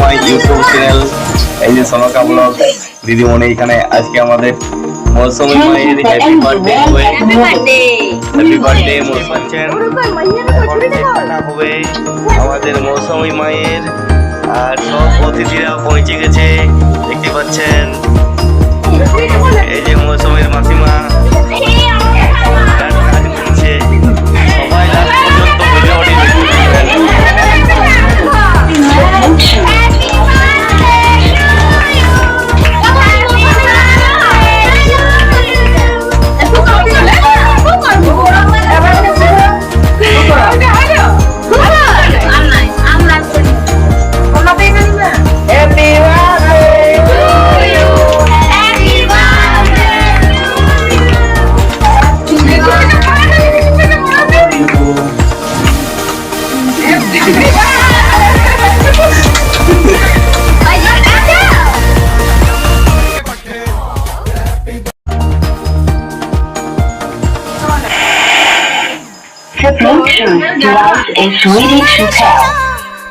My YouTube channel এই যে Sonka blog দিদিমণি এখানে আজকে আমাদের মৌসুমী মায়ের হ্যাপি বার্থডে হবে। হ্যাপি বার্থডে মৌসুমছেন হবে। আমাদের মৌসুমী মায়ের আর সব অতিথিরা পৌঁছে গেছে দেখতে পাচ্ছেন। এই যে মৌসুমীর মাসিমা।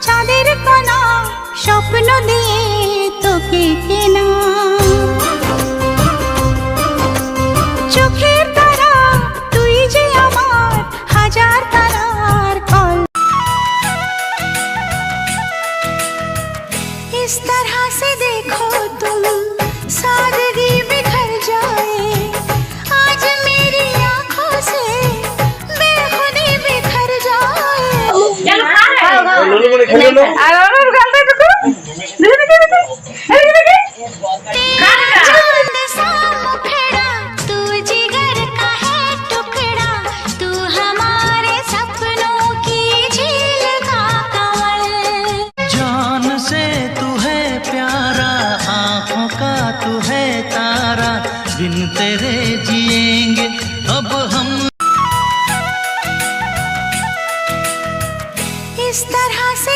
চাঁদের কণা স্বপ্ন দিয়ে তোকে কেনা চোখের তারা তুই যে আমার হাজার তারার কল इस तरह से देखो तुम सादगी बिखर जाए लो अरे और गाल दे देखो देखे देखे। देखे अरे बिन तेरे जिएँगे अब हम इस तरह से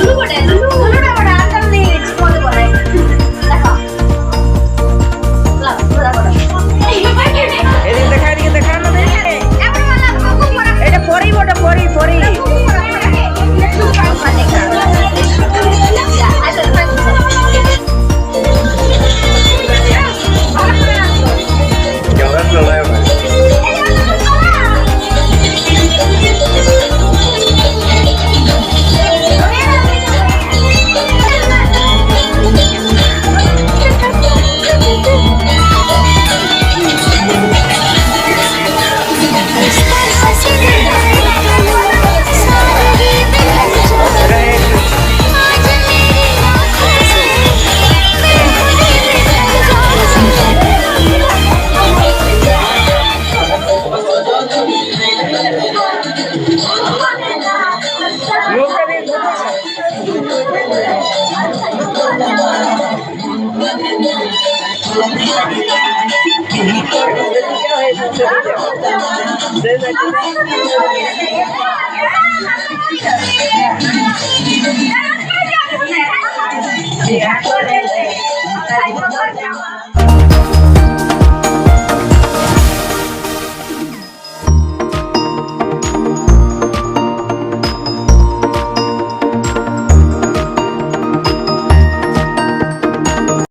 ক্যামেরা Yeah.